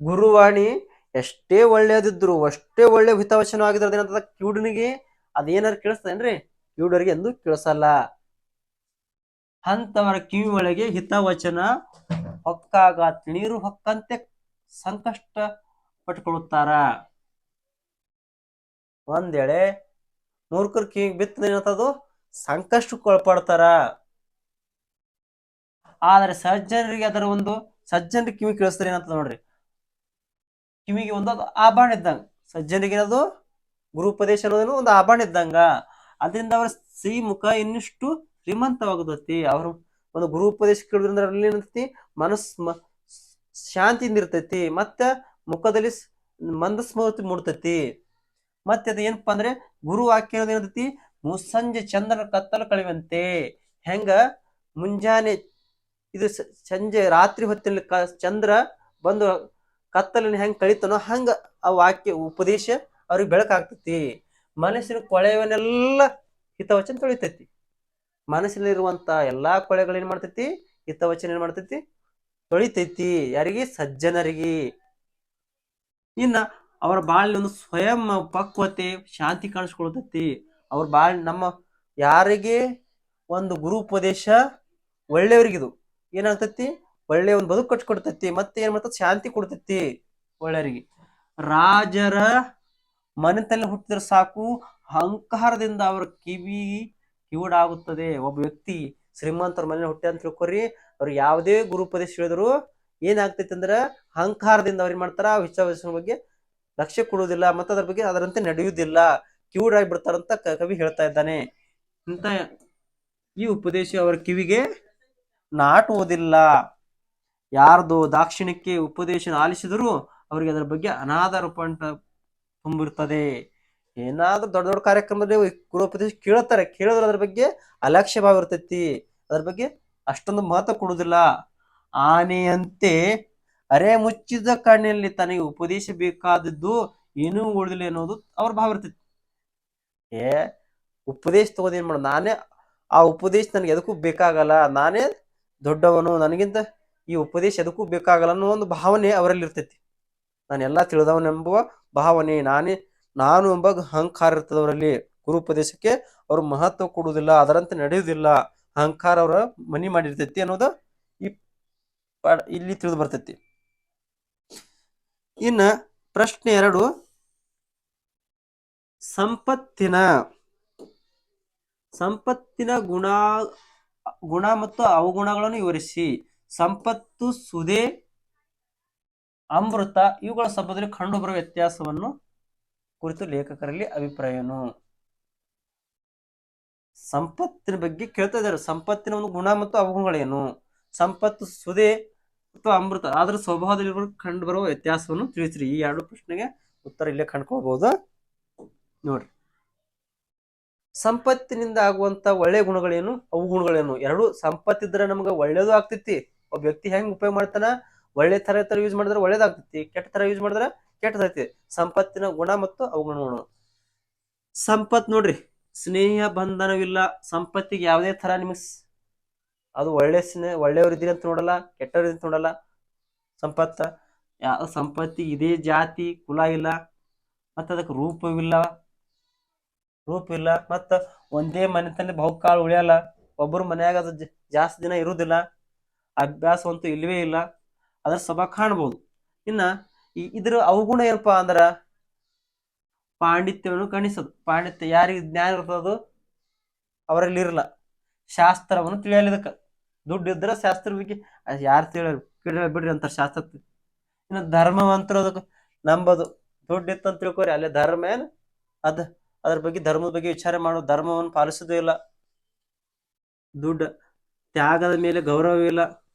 ಗುರುವಾಣಿ ಎಷ್ಟೇ ಒಳ್ಳೇದಿದ್ರು ಅಷ್ಟೇ ಒಳ್ಳೆ ಹಿತವಚನ ಆಗಿದ್ರೆ ಅದೇನಂತದ ಕಿವುಡನಿಗೆ ಅದೇನಾದ್ರು ಕೇಳಿಸ್ತೇನ್ರಿ ಕಿವುಡರಿಗೆ ಎಂದು ಕೇಳಿಸಲ್ಲ. ಅಂತವರ ಕಿವಿ ಒಳಗೆ ಹಿತವಚನ ಹೊಕ್ಕಾಗ ತಿಳಿರು ಹೊಕ್ಕಂತೆ ಸಂಕಷ್ಟ ಪಟ್ಕೊಳ್ಳುತ್ತಾರ ಒಂದೇಳೆ ಮೂರ್ಖರ ಕಿವಿಗೆ ಬಿತ್ತದ ಸಂಕಷ್ಟಕ್ಕೊಳಪಡ್ತಾರ. ಆದರೆ ಸಜ್ಜನರಿಗೆ ಅದರ ಒಂದು ಸಜ್ಜನ ಕಿವಿ ಕೇಳಿಸ್ತಾರೆ ಏನಂತ ನೋಡ್ರಿ ಕಿವಿಗೆ ಒಂದು ಅದು ಆಭರಣ ಇದ್ದಂಗ. ಸಜ್ಜನಿಗೆ ಅದು ಗುರುಪದೇಶ ಅನ್ನೋದೇನು ಒಂದು ಆಭರಣ ಇದ್ದಂಗ. ಅದರಿಂದ ಅವರ ಸಿಹಿ ಮುಖ ಇನ್ನಿಷ್ಟು ಶ್ರೀಮಂತವಾಗುತ್ತೈತಿ ಅವರು ಒಂದು ಗುರುಪದೇಶ ಕೇಳೋದ್ರಿಂದ ಅಲ್ಲಿ ಏನಂತೈತಿ? ಮನಸ್ ಮ- ಶಾಂತಿಯಿಂದ ಇರ್ತೈತಿ. ಮತ್ತ ಮುಖದಲ್ಲಿ ಸ್- ಮಂದಸ್ಮೃತಿ ಮೂಡ್ತೈತಿ. ಮತ್ತೆ ಅದು ಏನಪ್ಪಾ ಅಂದ್ರೆ ಗುರು ವಾಕ್ಯ ಏನೈತಿ ಮುಸ್ಸಂಜೆ ಚಂದ್ರನ ಕತ್ತಲು ಕಳಿವಂತೆ ಹೆಂಗ? ಮುಂಜಾನೆ ಇದು ಸಂಜೆ ರಾತ್ರಿ ಹೊತ್ತಿನಲ್ಲಿ ಚಂದ್ರ ಬಂದು ಕತ್ತಲಿನ ಹೆಂಗ್ ಕಳಿತನೋ ಹಂಗ ಆ ವಾಕ್ಯ, ಉಪದೇಶ ಅವ್ರಿಗೆ ಬೆಳಕಾಗ್ತತಿ. ಮನಸ್ಸಿನ ಕೊಳೆಯವನ್ನೆಲ್ಲ ಹಿತವಚನ ತೊಳಿತೈತಿ. ಮನಸ್ಸಿನಲ್ಲಿರುವಂತ ಎಲ್ಲಾ ಕೊಳೆಗಳು ಏನ್ ಮಾಡ್ತೈತಿ? ಹಿತವಚನ ಏನ್ ಮಾಡ್ತೈತಿ? ತೊಳಿತೈತಿ. ಯಾರಿಗೆ? ಸಜ್ಜನರಿಗೆ. ಇನ್ನ ಅವರ ಬಾಳಿನ ಒಂದು ಸ್ವಯಂ ಪಕ್ವತೆ, ಶಾಂತಿ ಕಾಣಿಸ್ಕೊಳ್ತೈತಿ. ಅವ್ರ ಬಾಳ್ ನಮ್ಮ ಯಾರಿಗೆ? ಒಂದು ಗುರು ಉಪದೇಶ ಒಳ್ಳೆಯವ್ರಿಗಿದು. ಏನಾಗ್ತೈತಿ? ಒಳ್ಳೆ ಒಂದು ಬದುಕು ಕಟ್ಕೊಡ್ತೈತಿ ಮತ್ತೆ ಏನ್ ಮಾಡ್ತದೆ ಶಾಂತಿ ಕೊಡ್ತೈತಿ ಒಳ್ಳೆಯವರಿಗೆ. ರಾಜರ ಮನೆತಲ್ಲಿ ಹುಟ್ಟಿದ್ರೆ ಸಾಕು, ಅಹಂಕಾರದಿಂದ ಅವರ ಕಿವಿ ಕಿವುಡಾಗುತ್ತದೆ. ಒಬ್ಬ ವ್ಯಕ್ತಿ ಶ್ರೀಮಂತರ ಮನೆ ಹುಟ್ಟಿ ಅಂತ ತಿಳ್ಕೊರಿ ಅವ್ರು ಯಾವುದೇ ಗುರುಪದೇಶ ಹೇಳಿದ್ರು ಏನಾಗ್ತೈತಿ ಅಂದ್ರೆ ಅಹಂಕಾರದಿಂದ ಅವ್ರು ಏನ್ ಮಾಡ್ತಾರ ಆ ವಿಚಾರ ಬಗ್ಗೆ ಲಕ್ಷ್ಯ ಕೊಡುವುದಿಲ್ಲ, ಮತ್ತೆ ಅದ್ರ ಬಗ್ಗೆ ಅದರಂತೆ ನಡೆಯುವುದಿಲ್ಲ, ಕಿವುಡಾಗಿ ಬಿಡ್ತಾರಂತ ಕವಿ ಹೇಳ್ತಾ ಇದ್ದಾನೆ. ಇಂತ ಈ ಉಪದೇಶ ಅವರ ಕಿವಿಗೆ ನಾಟುವುದಿಲ್ಲ. ಯಾರ್ದು ದಾಕ್ಷಿಣಕ್ಕೆ ಉಪದೇಶ ಆಲಿಸಿದರೂ ಅವರಿಗೆ ಅದರ ಬಗ್ಗೆ ಅನಾಥ ರೂಪಾಂತ ತುಂಬಿರ್ತದೆ ಏನಾದ್ರೂ ದೊಡ್ಡ ದೊಡ್ಡ ಕಾರ್ಯಕ್ರಮದಲ್ಲಿ ಗುರುಪದೇಶ ಕೇಳುತ್ತಾರೆ. ಕೇಳಿದ್ರೆ ಅದ್ರ ಬಗ್ಗೆ ಅಲಕ್ಷ್ಯ ಭಾವ ಇರ್ತೈತಿ ಅದ್ರ ಬಗ್ಗೆ ಅಷ್ಟೊಂದು ಮಹತ್ವ ಕೊಡುವುದಿಲ್ಲ. ಆನೆಯಂತೆ ಅರೆ ಮುಚ್ಚಿದ ಕಣ್ಣಿನಲ್ಲಿ ತನಗೆ ಉಪದೇಶ ಬೇಕಾದದ್ದು ಏನೂ ಉಳಿದಿಲ್ಲ ಅನ್ನೋದು ಅವ್ರ ಭಾವ ಇರ್ತೈತಿ. ಏ, ಉಪದೇಶ ತಗೋದೇನ್ ಮಾಡ? ಮಾಡೋದು ನಾನೇ ಆ ಉಪದೇಶ ನನಗೆ ಎದಕ್ಕೂ ಬೇಕಾಗಲ್ಲ. ನಾನೇ ದೊಡ್ಡವನು. ನನಗಿಂತ ಈ ಉಪದೇಶ ಎದಕ್ಕೂ ಬೇಕಾಗಲ್ಲ ಅನ್ನೋ ಒಂದು ಭಾವನೆ ಅವರಲ್ಲಿ ಇರ್ತೈತಿ. ನಾನು ಎಲ್ಲ ತಿಳಿದವನೆಂಬುವ ಭಾವನೆ ನಾನೇ, ನಾನು ಎಂಬ ಅಹಂಕಾರ ಇರ್ತದೆ ಅವರಲ್ಲಿ. ಗುರು ಉಪದೇಶಕ್ಕೆ ಅವರು ಮಹತ್ವ ಕೊಡುವುದಿಲ್ಲ, ಅದರಂತೆ ನಡೆಯುವುದಿಲ್ಲ. ಅಹಂಕಾರ ಅವರ ಮನಿ ಮಾಡಿರ್ತೈತಿ ಅನ್ನೋದು ಈ ಇಲ್ಲಿ ತಿಳಿದು ಬರ್ತೈತಿ. ಇನ್ನ ಪ್ರಶ್ನೆ ಎರಡು. ಸಂಪತ್ತಿನ ಸಂಪತ್ತಿನ ಗುಣ ಗುಣ ಮತ್ತು ಅವಗುಣಗಳನ್ನು ವಿವರಿಸಿ. ಸಂಪತ್ತು ಸುದೆ ಅಮೃತ ಇವುಗಳ ಸಂಬಂಧದಲ್ಲಿ ಕಂಡುಬರುವ ವ್ಯತ್ಯಾಸವನ್ನು ಕುರಿತು ಲೇಖಕರಲ್ಲಿ ಅಭಿಪ್ರಾಯನು. ಸಂಪತ್ತಿನ ಬಗ್ಗೆ ಕೇಳ್ತಾ ಇದ್ದಾರೆ. ಸಂಪತ್ತಿನ ಒಂದು ಗುಣ ಮತ್ತು ಅವಗುಣಗಳೇನು? ಸಂಪತ್ತು ಸುದೆ ಅಥವಾ ಅಮೃತ. ಅದರ ಸ್ವಭಾವದಲ್ಲಿ ಕಂಡು ಬರುವ ವ್ಯತ್ಯಾಸವನ್ನು ತಿಳಿಸ್ರಿ. ಈ ಎರಡು ಪ್ರಶ್ನೆಗೆ ಉತ್ತರ ಇಲ್ಲೇ ಕಂಡ್ಕೋಬಹುದು ನೋಡ್ರಿ. ಸಂಪತ್ತಿನಿಂದ ಆಗುವಂತ ಒಳ್ಳೆ ಗುಣಗಳೇನು? ಅವುಗುಣಗಳೇನು? ಎರಡು ಸಂಪತ್ತಿದ್ರೆ ನಮ್ಗೆ ಒಳ್ಳೇದು ಆಗ್ತೈತಿ. ಒಬ್ಬ ವ್ಯಕ್ತಿ ಹೆಂಗ್ ಉಪಯೋಗ ಮಾಡ್ತಾನ? ಒಳ್ಳೆ ತರ ತರ ಯೂಸ್ ಮಾಡಿದ್ರೆ ಒಳ್ಳೇದಾಗ್ತೈತಿ, ಕೆಟ್ಟ ತರ ಯೂಸ್ ಮಾಡಿದ್ರೆ ಕೆಟ್ಟದೈತಿ ಸಂಪತ್ತಿನ ಗುಣ ಮತ್ತು ಅವಗುಣಗಳು ಸಂಪತ್ ನೋಡ್ರಿ, ಸ್ನೇಹ ಬಂಧನವಿಲ್ಲ, ಸಂಪತ್ತಿಗೆ ಯಾವುದೇ ತರ ನಿಮಗೆ ಅದು ಒಳ್ಳೆ ಸ್ನೇಹ ಒಳ್ಳೆಯವ್ರಿದ್ದೀರಿ ಅಂತ ನೋಡಲ್ಲ ಕೆಟ್ಟವ್ರಿದ್ದೀರಿ ಅಂತ ನೋಡಲ್ಲ. ಸಂಪತ್ತ ಯಾವ ಸಂಪತ್ತಿ ಇದೇ ಜಾತಿ, ಕುಲ ಇಲ್ಲ, ಮತ್ತು ಅದಕ್ಕೆ ರೂಪವಿಲ್ಲ ರೂಪವಿಲ್ಲ, ಮತ್ತು ಒಂದೇ ಮನೆತನ ಬಹುಕಾಲ ಉಳಿಯಲ್ಲ, ಒಬ್ಬರು ಮನ್ಯಾಗ ಅದು ಜಾಸ್ತಿ ದಿನ ಇರುವುದಿಲ್ಲ ಅಭ್ಯಾಸ ಅಂತೂ ಇಲ್ಲವೇ ಇಲ್ಲ. ಅದ್ರ ಸಭಾ ಕಾಣ್ಬೋದು. ಇನ್ನ ಇದ್ರ ಅವಗುಣ ಏನಪ್ಪ ಅಂದ್ರ ಪಾಂಡಿತ್ಯವನ್ನು ಕಣಿಸೋದು. ಪಾಂಡಿತ್ಯ ಯಾರಿಗೆ ಜ್ಞಾನ ಇರ್ತದೋ ಅವರಲ್ಲಿ ಇರಲ್ಲ. ಶಾಸ್ತ್ರವನ್ನು ತಿಳಿಯಲ್ಲ ಇದಕ್ಕೆ ದುಡ್ಡು ಇದ್ರೆ ಶಾಸ್ತ್ರ ಬಗ್ಗೆ ಯಾರು ತಿಳಿಯಲ್ಲ ಕೇಳ ಬಿಡ್ರಿ ಅಂತಾರೆ ಶಾಸ್ತ್ರ ಇನ್ನು ಧರ್ಮವಂತರದಕ್ಕೆ ನಂಬೋದು. ದುಡ್ಡು ಇತ್ತು ಅಂತ ತಿಳ್ಕೊರಿ, ಅಲ್ಲೇ ಧರ್ಮ ಏನು? ಅದ ಅದ್ರ ಬಗ್ಗೆ ಧರ್ಮದ ಬಗ್ಗೆ ವಿಚಾರ ಮಾಡೋ ಧರ್ಮವನ್ನು ಪಾಲಿಸೋದೇ ಇಲ್ಲ. ದುಡ್ಡು ತ್ಯಾಗದ ಮೇಲೆ ಗೌರವವಿಲ್ಲ ದುಡ್ಡು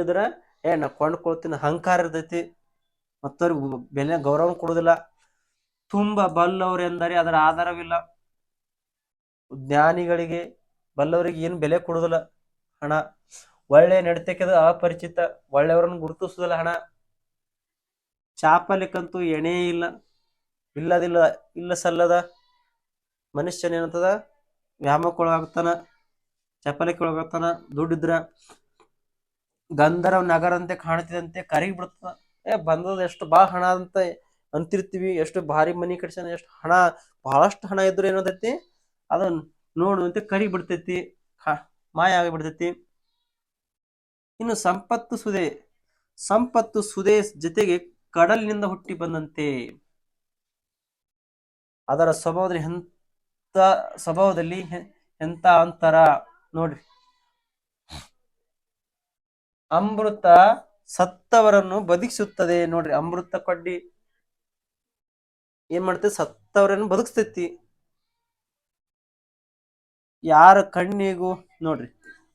ಇದ್ರೆ ಏ, ನಾ ಕೊಂಡ್ಕೊಳ್ತೀನಿ ಅಹಂಕಾರ ಇರ್ತೈತಿ. ಮತ್ತವ್ರಿಗೆ ಬೆಲೆ ಗೌರವ ಕೊಡೋದಿಲ್ಲ. ತುಂಬ ಬಲ್ಲವ್ರು ಎಂದರೆ ಅದರ ಆಧಾರವಿಲ್ಲ. ಜ್ಞಾನಿಗಳಿಗೆ, ಬಲ್ಲವರಿಗೆ ಏನು ಬೆಲೆ ಕೊಡೋದಿಲ್ಲ. ಹಣ, ಒಳ್ಳೆ ನಡತೆಕದ ಅಪರಿಚಿತ, ಒಳ್ಳೆಯವರನ್ನು ಗುರುತಿಸೋದಿಲ್ಲ ಹಣ. ಚಾಪಲಿಕ್ಕಂತೂ ಎಣೆ ಇಲ್ಲ, ಇಲ್ಲದಿಲ್ಲ ಇಲ್ಲ ಸಲ್ಲದ ಮನುಷ್ಯನೇನಂತದ ವ್ಯಾಮಕ್ಕೊಳಗಾಗ್ತಾನ ಚಪಲಿಕ್ಕೊಳಗಾಗ್ತಾನ ದುಡ್ಡಿದ್ರ ಗಂಧರ್ವ ನಗರಂತೆ ಕಾಣ್ತಿದಂತೆ ಕರಗಿ ಬಿಡ್ತದ ಏ ಬಂದದ ಎಷ್ಟು ಬಾ ಹಣ ಅಂತ ಅಂತಿರ್ತೀವಿ, ಎಷ್ಟು ಭಾರಿ ಮನಿ ಕಟ್ಸ್ಯಾನ, ಎಷ್ಟು ಹಣ, ಬಹಳಷ್ಟು ಹಣ ಇದ್ರು ಏನೋದೈತಿ ಅದನ್ನ ನೋಡುವಂತೆ ಕರಿ ಬಿಡ್ತೈತಿ ಮಾಯ ಆಗಿಬಿಡ್ತೈತಿ. ಇನ್ನು ಸಂಪತ್ತು ಸುದೆ ಸಂಪತ್ತು ಸುದೆ ಜೊತೆಗೆ ಕಡಲಿನಿಂದ ಹುಟ್ಟಿ ಬಂದಂತೆ. ಅದರ ಸ್ವಭಾವದಲ್ಲಿ ಎಂತ ಸ್ವಭಾವದಲ್ಲಿ ಎಂತ ಅಂತರ, ನೋಡ್ರಿ. ಅಮೃತ ಸತ್ತವರನ್ನು ಬದುಕಿಸುತ್ತದೆ. ನೋಡ್ರಿ, ಅಮೃತ ಕಡ್ಡಿ ಏನ್ ಮಾಡ್ತದೆ ಸತ್ತವರನ್ನು ಬದುಕಿಸ್ತೈತಿ. ಯಾರ ಕಣ್ಣಿಗೂ, ನೋಡ್ರಿ,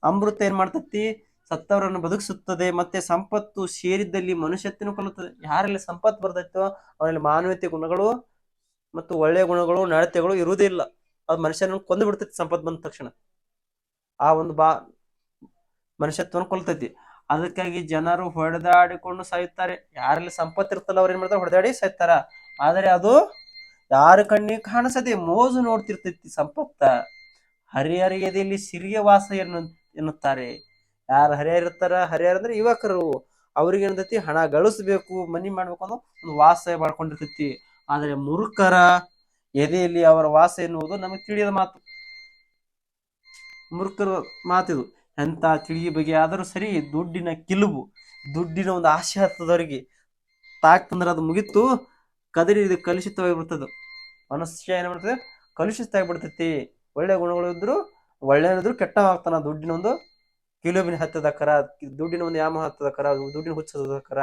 ಅಮೃತ ಏನ್ ಮಾಡ್ತೈತಿ? ಸತ್ತವರನ್ನು ಬದುಕಿಸುತ್ತದೆ, ಮತ್ತೆ ಸಂಪತ್ತು ಸೇರಿದ್ದಲ್ಲಿ ಮನುಷ್ಯತ್ವನು ಕಲುತ್ತದೆ ಯಾರಲ್ಲಿ ಸಂಪತ್ತು ಬರ್ತೈತೋ, ಅವರಲ್ಲಿ ಮಾನವೀಯತೆ ಗುಣಗಳು ಮತ್ತು ಒಳ್ಳೆಯ ಗುಣಗಳು, ನಡತೆಗಳು ಇರುವುದೇ ಇಲ್ಲ. ಅದು ಮನುಷ್ಯನನ್ನು ಕೊಂದು ಬಿಡ್ತೈತಿ, ಸಂಪತ್ತು ಬಂದ ತಕ್ಷಣ. ಆ ಒಂದು ಬಾ ಮನುಷ್ಯತ್ವವನ್ನು ಕೊಲ್ತೈತಿ. ಅದಕ್ಕಾಗಿ ಜನರು ಹೊಡೆದಾಡಿಕೊಂಡು ಸಾಯುತ್ತಾರೆ. ಯಾರಲ್ಲಿ ಸಂಪತ್ತು ಇರ್ತಲ್ಲ ಅವ್ರು ಏನ್ ಮಾಡ್ತಾರೆ? ಹೊಡೆದಾಡಿ ಸಾಯ್ತಾರ. ಆದರೆ ಅದು ಯಾರ ಕಣ್ಣಿಗೆ ಕಾಣಿಸದೆ ಮೋಜು ನೋಡ್ತಿರ್ತೈತಿ ಸಂಪತ್ತ. ಹರಿಹರಿಯದಲ್ಲಿ ಸಿರಿಯ ವಾಸ ಎನ್ನು, ಎನ್ನುತ್ತಾರೆ. ಯಾರು ಹರಿಹರ ಇರ್ತಾರ? ಹರಿಹರ ಅಂದ್ರೆ ಯುವಕರು. ಅವ್ರಿಗೆ ಏನತಿ ಹಣ ಗಳಿಸ್ಬೇಕು, ಮನಿ ಮಾಡ್ಬೇಕು ಅನ್ನೋ ಒಂದು ವಾಸ ಮಾಡ್ಕೊಂಡಿರ್ತೈತಿ. ಆದರೆ ಮುರುಕರ ಎದೆಯಲ್ಲಿ ಅವರ ವಾಸ ಎನ್ನುವುದು ನಮಗೆ ತಿಳಿಯದ ಮಾತು. ಮುರುಕರ ಮಾತಿದು. ಎಂತ ತಿಳಿ ಬಗ್ಗೆ ಆದರೂ ಸರಿ ದುಡ್ಡಿನ ಕಿಲುಬು, ದುಡ್ಡಿನ ಒಂದು ಆಸೆ ತಾಕ್ ತಾಕ್ತಂದ್ರೆ ಅದು ಮುಗಿತು, ಕದರಿ ಇದು ಕಲುಷಿತವಾಗಿಬಿಡ್ತದೆ ಮನುಷ್ಯ ಏನು ಮಾಡ್ತದೆ? ಕಲುಷಿತ ಆಗಿಬಿಡ್ತೈತಿ ಒಳ್ಳೆ ಗುಣಗಳು ಇದ್ರು ಒಳ್ಳೆಯದಿದ್ರು ಕೆಟ್ಟ ಆಗ್ತಾನ ದುಡ್ಡಿನ ಒಂದು ಕಿಲುಬಿನ ಹತ್ತದ ಕರ, ದುಡ್ಡಿನ ಒಂದು ಯಾಮ ಹತ್ತದ ಕರ, ದುಡ್ಡಿನ ಹುಚ್ಚದ ಕರ.